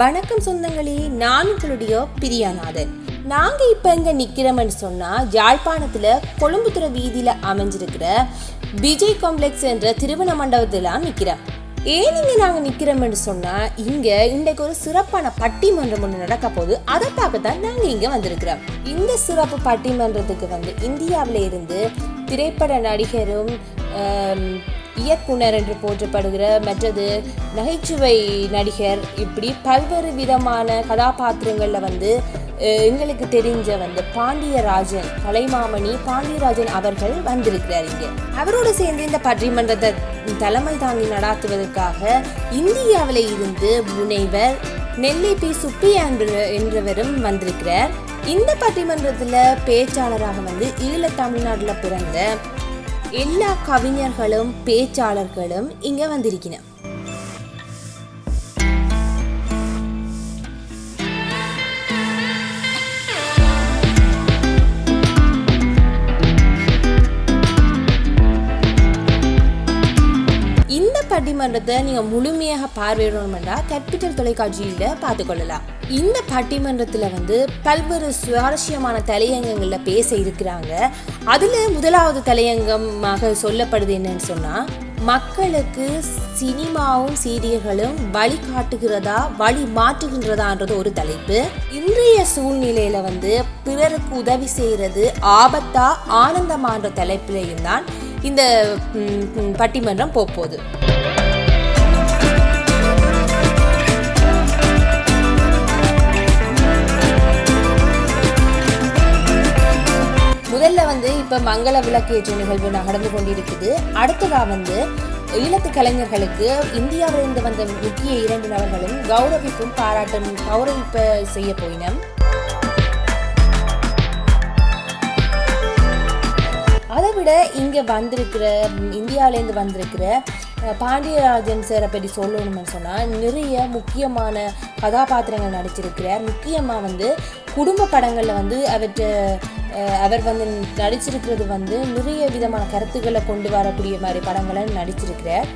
வணக்கம் சொந்தங்களே நான் உங்களுடைய பிரியாநாதன். நாங்க இப்ப இங்கே நிக்கிறோம்னு சொன்னா யாழ்ப்பாணத்துல கொழும்புத்துறை வீதியில அமைஞ்சிருக்கிற விஜய் காம்ப்ளெக்ஸ் என்ற திருமண மண்டபத்துல நிக்கிறோம். ஏன் இங்க நாங்க நிக்கிறோம்னு சொன்னா இங்க இன்றைக்கு ஒரு சிறப்பான பட்டிமன்றம் ஒன்று நடக்க போகுது. அதை பார்க்க தான் நாங்க இங்க வந்திருக்கிறோம். இந்த சிறப்பு பட்டிமன்றத்துக்கு வந்து இந்தியாவில இருந்து திரைப்பட நடிகரும் இயக்குனர் என்று போற்றப்படுகிற மற்றது நகைச்சுவை நடிகர் இப்படி பல்வேறு விதமான கதாபாத்திரங்களில் வந்து எங்களுக்கு தெரிஞ்ச வந்து பாண்டியராஜன் கலைமாமணி பாண்டியராஜன் அவர்கள் வந்திருக்கிறார் இங்கே. அவரோடு சேர்ந்து இந்த பட்டிமன்றத்தை தலைமை தாங்கி நடாத்துவதற்காக இந்தியாவில் இருந்து முனைவர் நெல்லை பி. சுப்பி என்றவரும் வந்திருக்கிறார். இந்த பட்டிமன்றத்தில் பேச்சாளராக வந்து ஈழ தமிழ்நாட்டில் பிறந்த எல்லா கவிஞர்களும் பேச்சாளர்களும் இங்கே வந்திருக்கணும் பட்டிமன்றத்தை நீங்க முழுமையாக பார்வையிடணும்னா கேபிட்டல் தொலைக்காட்சியில பார்த்துக்கொள்ளலாம். இந்த பட்டிமன்றத்துல வந்து பல்வேறு சுவாரஸ்யமான தலையங்கங்கள்ல பேச இருக்கிறாங்க. அதுல முதலாவது தலையங்கமாக சொல்லப்படுது என்னன்னு சொன்னா மக்களுக்கு சினிமாவும் சீரியல்களும் வழி காட்டுகிறதா வழி மாற்றுகின்றதான்றது ஒரு தலைப்பு. இன்றைய சூழ்நிலையில வந்து பிறருக்கு உதவி செய்யறது ஆபத்தா ஆனந்தமான்ற தலைப்பிலையும் தான் இந்த பட்டிமன்றம் போகுது முதல்ல வந்து இப்போ மங்கள விளக்கேற்ற நிகழ்வு நடந்து கொண்டிருக்குது. அடுத்ததாக வந்து ஈழத்து கலைஞர்களுக்கு இந்தியாவிலிருந்து வந்த முக்கிய இரண்டு நபர்களும் கௌரவிப்பும் பாராட்டும் கௌரவிப்ப செய்ய போயினம். அதை விட இங்கே வந்திருக்கிற இந்தியாவிலேருந்து வந்திருக்கிற பாண்டியராஜன் சாரை பற்றி சொல்லணும்னு சொன்னால் நிறைய முக்கியமான கதாபாத்திரங்கள் நடிச்சிருக்கிறார். முக்கியமாக வந்து குடும்ப படங்களில் வந்து அவற்றை அவர் வந்து நடிச்சிருக்கிறது வந்து நிறைய விதமான கருத்துக்களை கொண்டு வரக்கூடிய மாதிரி படங்களை நடிச்சிருக்கிறார்.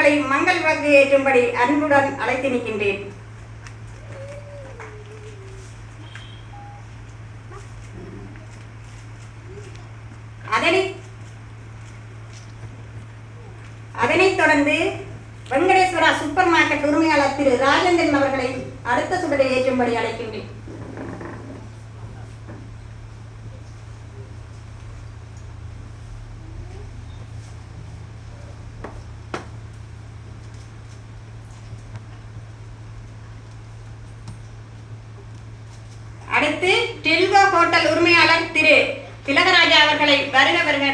சுப்பையா அவர்களை மங்கள் வாக்கு ஏற்றும்படி அன்புடன் அழைத்து நிற்கின்றேன். அதனை அதனைத் தொடர்ந்து வெங்கடேஸ்வரா சூப்பர் மார்க்கெட் உரிமையாளர் திரு ராஜேந்திரன் அவர்களை அடுத்த சுடரை ஏற்றும்படி அழைக்கின்றேன். அடுத்து டில்கோ ஹோட்டல் உரிமையாளர் திரு. திலகராஜா அவர்களை வருக வருக.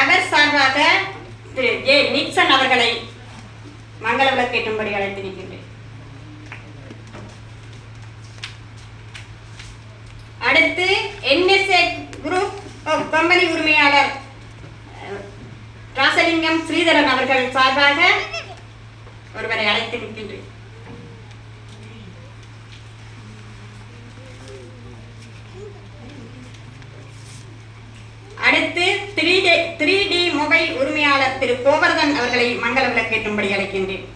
அவர் சார்பாக திரு. ஜே நிக்சன் அவர்களை மங்கள விளக்கேற்றும்படி அழைத்திருக்கின்றேன். அடுத்து என்எஸ்ஏ குரூப் கம்பெனி உரிமையாளர் ராசலிங்கம் ஸ்ரீதரன் அவர்கள் சார்பாக ஒருவரை அழைத்து நிற்கின்றேன். அடுத்து three D three D mobile உரிமையாளர் திரு கோவர்தன் அவர்களை மங்கள விளக்கேற்றும்படி அழைக்கின்றேன்.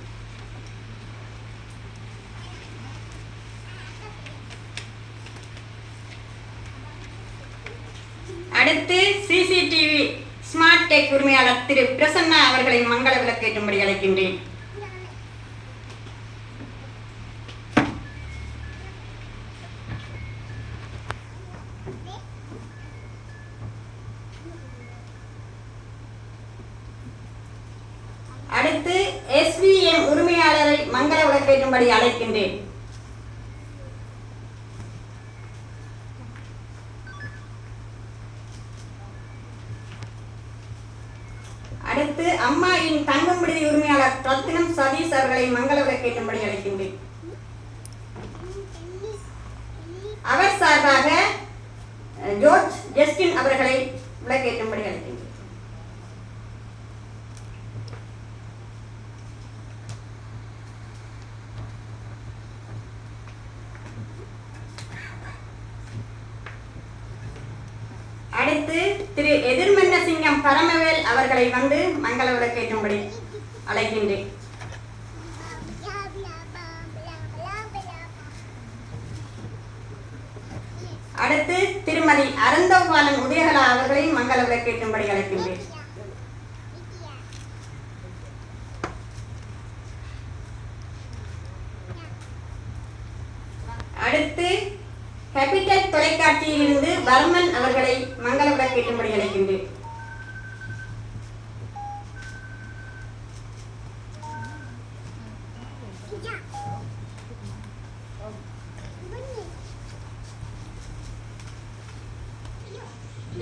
டெக் உரிமையாளர் திரு பிரசன்னா அவர்களை மங்கள விளக்கேற்றும்படி அழைக்கின்றேன். அடுத்து எஸ்விஎம் உரிமையாளரை மங்கள விளக்கேற்றும்படி அழைக்கின்றேன். விடுதி உரிமையாளர் சதீஷ் அவர்களை மங்கள கேட்டும்படி அழைக்கின்றேன். அவர் சார்பாக ஜோர்ஜ் ஜஸ்டின் அவர்களை விளக்கேற்றும்படி அழைக்கின்றேன். அடுத்து திரு எதிர்மன்ன சிங்கம் பரமவேல் அவர்களை வந்து மங்கள விளக்கேற்றும்படி அழைக்கின்றேன். அடுத்து திருமதி அருந்தோபாலன் உதயகலா அவர்களை மங்கள விளக்கேற்றும்படி அழைக்கின்றேன். அடுத்து கேபிட்டல் தொலைக்காட்சியிலிருந்து வர்மன் அவர்களை மங்கள விளக்கேற்றும்படி அழைக்கின்றேன்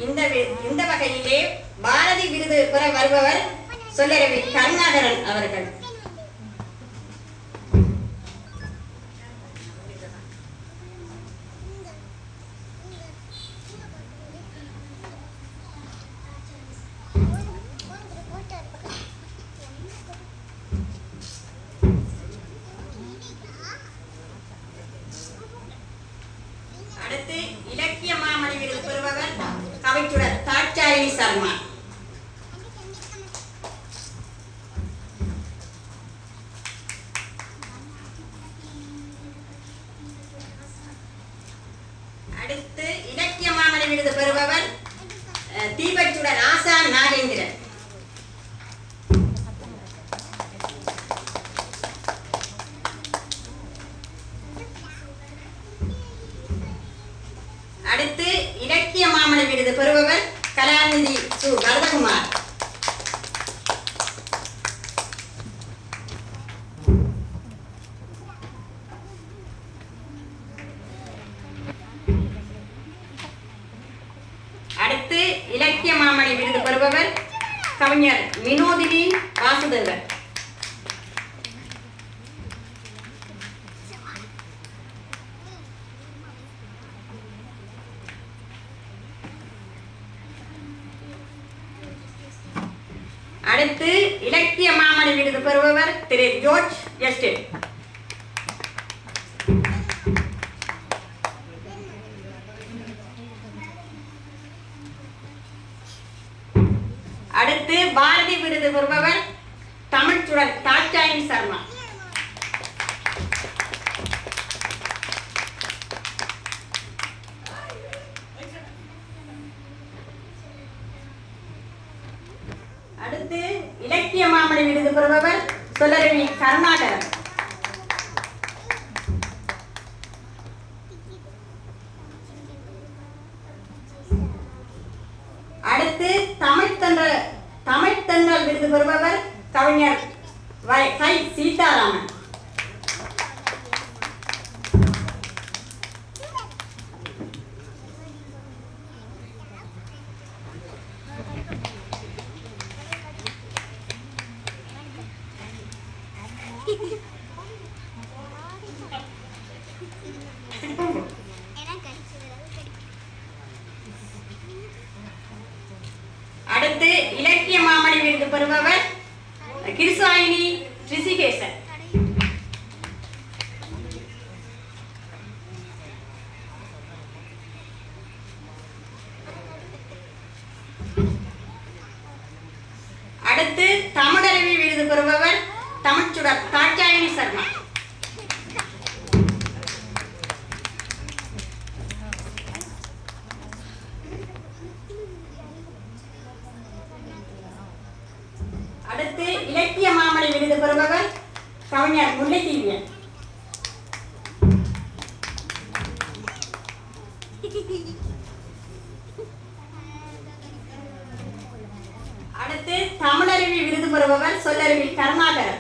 இந்த வி- இந்த வகையிலே பாரதி விருது பெற வருபவர் சொல்லரவி கருணாகரன் அவர்கள். அடுத்து இலக்கிய மாமணி விருது பெறுபவர் கவிச்சுடர் தாட்சாயினி சர்மா. மாமணி விருது பெறுபவர் கவிஞர் வினோதினி வாசுதேவர் அடுத்து இலக்கிய மாமணி விருது பெறுபவர் திரு ஜோர்ஜ் எஸ்டேட் விருது பெறுபவர் தமிழ்ச்சுடர் தாட்சாயணி சர்மா. அடுத்து இலக்கிய மாமணி விருது பெறுபவர் சொல்லரவி கருணாகரன். கிருசாயினி அடுத்து இலக்கிய மாமணி விருது பெறுபவர் கவிஞர் முல்லைத்தீவியன். அடுத்து தமிழருவி விருது பெறுபவர் சொல்லருவி கருணாகரன்.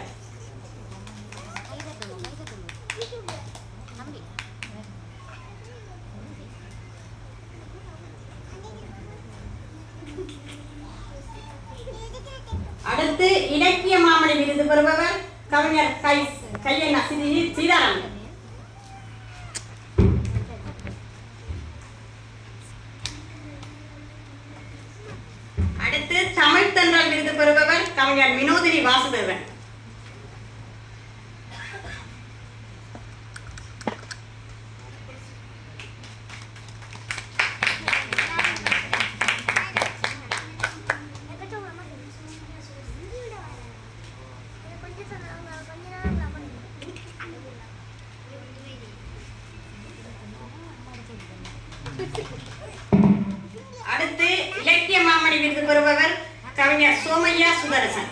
அடுத்து இலக்கிய மாமணி விருது பெறுபவர் கவிஞர் கை கையண்ணா ஸ்ரீ சீதாராமன். அடுத்து தமிழ் தென்றல் விருது பெறுபவர் கவிஞர் வினோதினி வாசுதேவன். அடுத்து இலக்கிய மாமணி விருது பெறுபவர் கவிஞர் சோமையா சுதரசன்.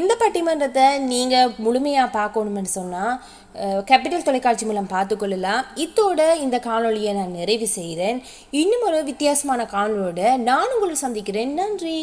இந்த பட்டிமன்றத்தை நீங்கள் முழுமையாக பார்க்கணும்னு சொன்னால் கேபிட்டல் தொலைக்காட்சி மூலம் பார்த்துக்கொள்ளலாம் இத்தோட இந்த காணொளியை நான் நிறைவு செய்கிறேன். இன்னும் ஒரு வித்தியாசமான காணொலியோட நான் உங்களை சந்திக்கிறேன். நன்றி.